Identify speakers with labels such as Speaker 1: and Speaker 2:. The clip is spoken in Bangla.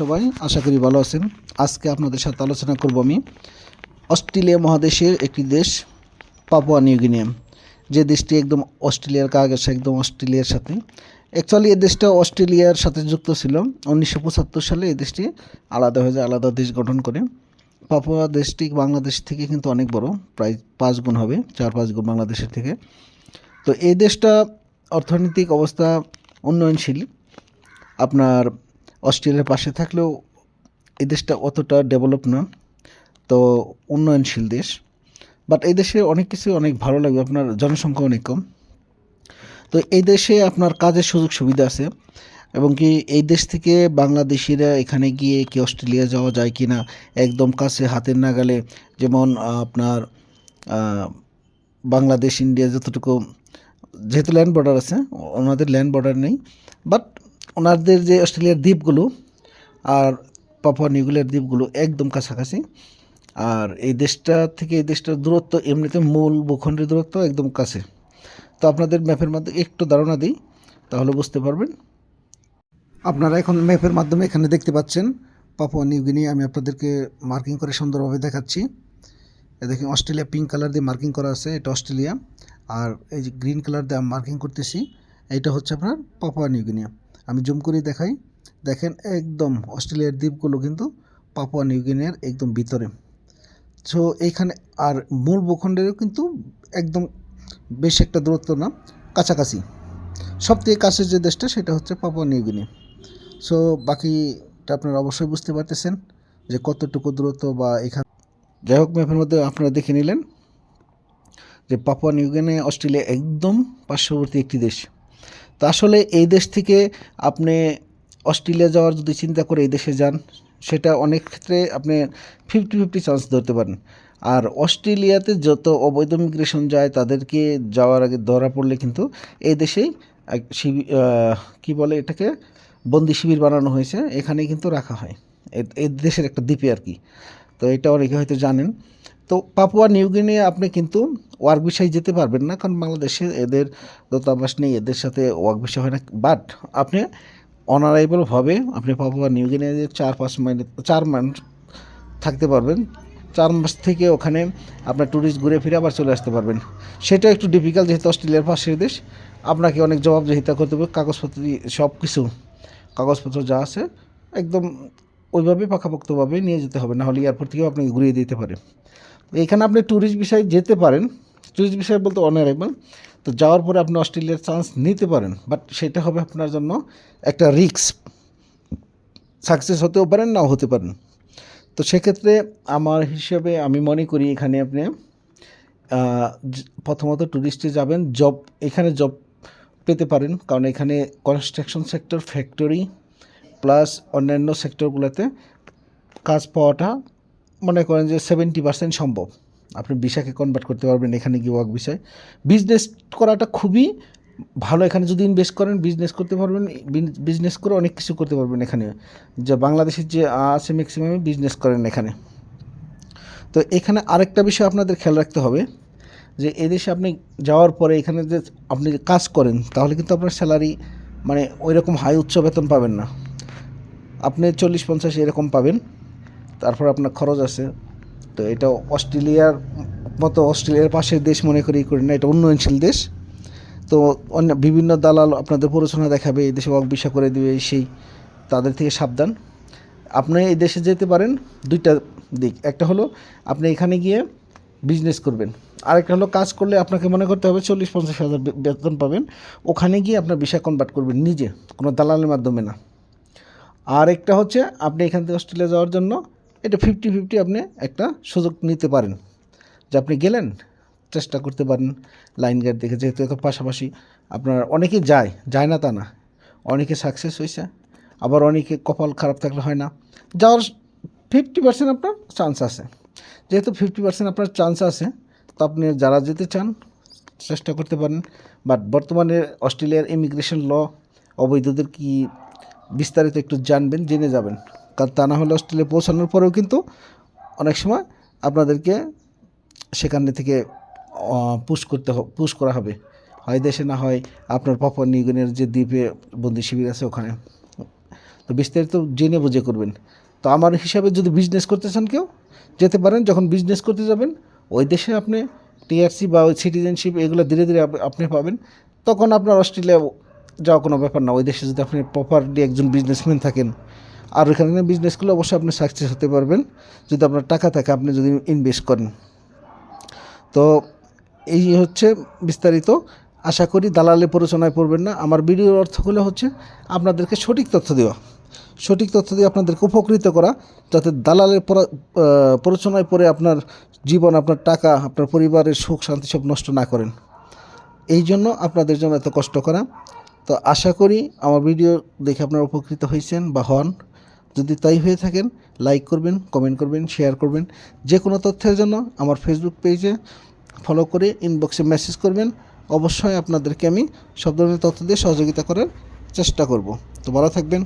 Speaker 1: সবাই, আশা করি ভালো আছেন। আজকে আপনাদের সাথে আলোচনা করব আমি। অস্ট্রেলিয়া মহাদেশের একটি দেশ, পাপুয়া নিউগিনিয়া যে দেশটি একদম অস্ট্রেলিয়ার কাগজ, একদম অস্ট্রেলিয়ার সাথে। অ্যাকচুয়ালি এই দেশটা অস্ট্রেলিয়ার সাথে যুক্ত ছিল। উনিশশো পঁচাত্তর সালে এই দেশটি আলাদা হয়ে যায়, আলাদা দেশ গঠন করে। পাপুয়া দেশটি বাংলাদেশ থেকে কিন্তু অনেক বড়, প্রায় পাঁচ গুণ হবে, চার, পাঁচ গুণ বাংলাদেশের থেকে। তো এই দেশটা অর্থনৈতিক অবস্থা উন্নয়নশীল। আপনার অস্ট্রেলিয়ার পাশে থাকলেও এই দেশটা অতটা ডেভেলপ না, তো উন্নয়নশীল দেশ। বাট এই দেশে অনেক কিছু অনেক ভালো লাগবে, আপনার জনসংখ্যা অনেক কম। তো এই দেশে আপনার কাজের সুযোগ সুবিধা আছে, এবং কি এই দেশ থেকে বাংলাদেশিরা এখানে গিয়ে কি অস্ট্রেলিয়া যাওয়া যায় কি না একদম কাছে হাতের নাগালে, যেমন আপনার বাংলাদেশ, ইন্ডিয়া যতটুকু, যেহেতু ল্যান্ড বর্ডার আছে, ওনাদের ল্যান্ড বর্ডার নেই। বাট ওনাদের যে অস্ট্রেলিয়ার দ্বীপগুলো আর পাপুয়া নিউগুলিয়ার দ্বীপগুলো একদম কাছাকাছি। আর এই দেশটা থেকে এই দেশটার দূরত্ব এমনিতে মূল ভূখণ্ডের দূরত্ব একদম কাছে। তো আপনাদের ম্যাপের মাধ্যমে একটু ধারণা দিই, তাহলে বুঝতে পারবেন। আপনারা এখন ম্যাপের মাধ্যমে এখানে দেখতে পাচ্ছেন পাপুয়া নিউগিনি আমি আপনাদেরকে মার্কিং করে সুন্দরভাবে দেখাচ্ছি। এ দেখেন, অস্ট্রেলিয়া পিঙ্ক কালার দিয়ে মার্কিং করা আছে, এটা অস্ট্রেলিয়া। আর এই যে গ্রিন কালার দিয়ে আমি মার্কিং করতেছি এটা হচ্ছে আপনার পাপুয়া নিউগিনিয়া আমি জুম করে দেখাই। দেখেন একদম অস্ট্রেলিয়ার দ্বীপগুলো কিন্তু পাপুয়া নিউগিনিয়ার একদম ভিতরে। সো এইখানে আর মূল ভূখণ্ডেরও কিন্তু একদম বেশ একটা দূরত্ব না, কাছাকাছি। সব থেকে কাছের যে দেশটা, সেটা হচ্ছে পাপুয়া নিউগিনি সো বাকিটা আপনারা অবশ্যই বুঝতে পারতেছেন যে কতটুকু দূরত্ব বা এখানে যাই হোক, ম্যাপের মধ্যে আপনারা দেখে নিলেন যে পাপুয়া নিউগিনি অস্ট্রেলিয়া একদম পার্শ্ববর্তী একটি দেশ। তো আসলে এই দেশ থেকে আপনি অস্ট্রেলিয়া যাওয়ার যদি চিন্তা করে এই দেশে যান, সেটা অনেক ক্ষেত্রে আপনি ফিফটি ফিফটি চান্স ধরতে পারেন। আর অস্ট্রেলিয়াতে যত অবৈধ মিগ্রেশন যায়, তাদেরকে যাওয়ার আগে ধরা পড়লে কিন্তু এই দেশেই কি বলে এটাকে? বন্দি শিবির বানানো হয়েছে। এখানে কিন্তু রাখা হয়। এ- দেশের একটা দ্বীপে আর কি। তো এটা অনেকে হয়তো জানেন। তো পাপুয়া নিউগিনি আপনি কিন্তু ওয়ার্ক বিষয়ে যেতে পারবেন না, কারণ বাংলাদেশে এদের দূতাবাস নেই, এদের সাথে ওয়ার্ক বিষয় হয় না। বাট আপনি অনারাইবলভাবে আপনি পাপুয়া নিউগিনিতে চার, পাঁচ মাইনে চার মাস থাকতে পারবেন। চার মাস থেকে ওখানে আপনার ট্যুরিস্ট ঘুরে ফিরে আবার চলে আসতে পারবেন। সেটা একটু ডিফিকাল্ট যেহেতু অস্ট্রেলিয়ার পাশের দেশ, আপনাকে অনেক জবাবদিহিতা করতে হবে, কাগজপত্র সব কিছু কাগজপত্র যা আছে একদম ওইভাবে পাকাপোক্তভাবে নিয়ে যেতে হবে না হলে এয়ারপোর্ট থেকেও আপনাকে ঘুরিয়ে দিতে পারে। এখানে আপনি ট্যুরিস্ট বিষয়ে যেতে পারেন। ট্যুরিস্ট বিষয় বলতে অনারেবল তো যাওয়ার পরে আপনি অস্ট্রেলিয়ার চান্স নিতে পারেন। বাট সেটা হবে আপনার জন্য একটা রিস্ক সাকসেস হতেও পারেন, নাও হতে পারেন। তো সেক্ষেত্রে আমার হিসেবে আমি মনে করি এখানে আপনি প্রথমত ট্যুরিস্টে যাবেন। জব এখানে জব পেতে পারেন। কারণ এখানে কনস্ট্রাকশন সেক্টর ফ্যাক্টরি প্লাস অন্যান্য সেক্টরগুলোতে কাজ পাওয়াটা মনে করেন যে সেভেন্টি পার্সেন্ট সম্ভব। আপনি ভিসাকে কনভার্ট করতে পারবেন এখানে গিয়ে ওয়ার্ক বিষয় বিজনেস করাটা খুবই ভালো। এখানে যদি ইনভেস্ট করেন বিজনেস করতে পারবেন বিজনেস করে অনেক কিছু করতে পারবেন এখানে। যে বাংলাদেশের যে আছে ম্যাক্সিমামই বিজনেস করেন এখানে। তো এখানে আরেকটা বিষয় আপনাদের খেয়াল রাখতে হবে, যে এদেশে আপনি যাওয়ার পরে এখানে যে আপনি কাজ করেন, তাহলে কিন্তু আপনার স্যালারি মানে ওই রকম হাই উচ্চ বেতন পাবেন না। আপনি চল্লিশ পঞ্চাশ এরকম পাবেন। তারপর আপনার খরচ আছে। তো এটা অস্ট্রেলিয়ার মতো অস্ট্রেলিয়ার পাশের দেশ মনে করি করি না, এটা উন্নয়নশীল দেশ। তো অন্য বিভিন্ন দালাল আপনাদের প্ররোচনা দেখাবে, এই দেশে ওয়ার্ক ভিসা করে দেবে, সেই তাদের থেকে সাবধান। আপনি এই দেশে যেতে পারেন দুইটা দিক। একটা হলো আপনি এখানে গিয়ে বিজনেস করবেন। আরেকটা হলো কাজ করলে আপনাকে মনে করতে হবে চল্লিশ, পঞ্চাশ হাজার বেতন পাবেন। ওখানে গিয়ে আপনার ভিসা কনভার্ট করবেন নিজে, কোনো দালালের মাধ্যমে না। আর একটা হচ্ছে আপনি এখান থেকে অস্ট্রেলিয়া যাওয়ার জন্য এটা ফিফটি ফিফটি আপনি একটা সুযোগ নিতে পারেন। যে আপনি গেলেন, চেষ্টা করতে পারেন লাইন গার্ড দেখে। যেহেতু এত পাশাপাশি আপনার অনেকে যায় যায় না তা না। অনেকে সাকসেস হয়েছে আবার অনেকে কপাল খারাপ থাকলে হয় না। যাওয়ার ফিফটি পার্সেন্ট আপনার চান্স আছে। যেহেতু ফিফটি পার্সেন্ট আপনার চান্স আছে, তো আপনি যারা যেতে চান, চেষ্টা করতে পারেন। বাট বর্তমানে অস্ট্রেলিয়ার ইমিগ্রেশন ল অবৈধদের কি বিস্তারিত একটু জানবেন, জেনে যাবেন। কারণ তা না হলে অস্ট্রেলিয়া পৌঁছানোর পরেও কিন্তু অনেক সময় আপনাদেরকে সেখান থেকে পুশ করতে পুশ করা হবে। হয় দেশে না হয় আপনার পাপুয়া নিউগিনির যে দ্বীপে বন্দি শিবির আছে ওখানে। তো বিস্তারিত জেনে বুঝে করবেন। তো আমার হিসাবে যদি বিজনেস করতে চান কেউ, যেতে পারেন, যখন বিজনেস করতে যাবেন, ওই দেশে আপনি টিআরসি বা ওই সিটিজেনশিপ এগুলো ধীরে ধীরে আপনি পাবেন। তখন আপনার অস্ট্রেলিয়া যাওয়া কোনো ব্যাপার না। ওই দেশে যদি আপনি প্রপারলি একজন বিজনেসম্যান থাকেন আর ওইখানে বিজনেস করলে অবশ্যই আপনি সাকসেস হতে পারবেন। যদি আপনার টাকা থাকে, আপনি যদি ইনভেস্ট করেন। তো এই হচ্ছে বিস্তারিত। আশা করি দালালে প্ররোচনায় পড়বেন না। আমার ভিডিওর অর্থগুলো হচ্ছে আপনাদেরকে সঠিক তথ্য দেওয়া। সঠিক তথ্য দিয়ে আপনাদেরকে উপকৃত করা, যাতে দালালের প্ররোচনায় পড়ে আপনার জীবন, আপনার টাকা, আপনার পরিবারের সুখ, শান্তি সব নষ্ট না করেন। এই জন্য আপনাদের জন্য এত কষ্ট করা। তো আশা করি আমার ভিডিও দেখে আপনারা উপকৃত হয়েছেন বা হন। যদি তাই হয়ে থাকেন লাইক করবেন কমেন্ট করবেন শেয়ার করবেন যে কোনো তথ্যের জন্য আমার ফেসবুক পেজে ফলো করে ইনবক্সে মেসেজ করবেন। অবশ্যই আপনাদেরকে আমি সব ধরনের তথ্য দিয়ে সহযোগিতা করার চেষ্টা করব। তো ভালো থাকবেন।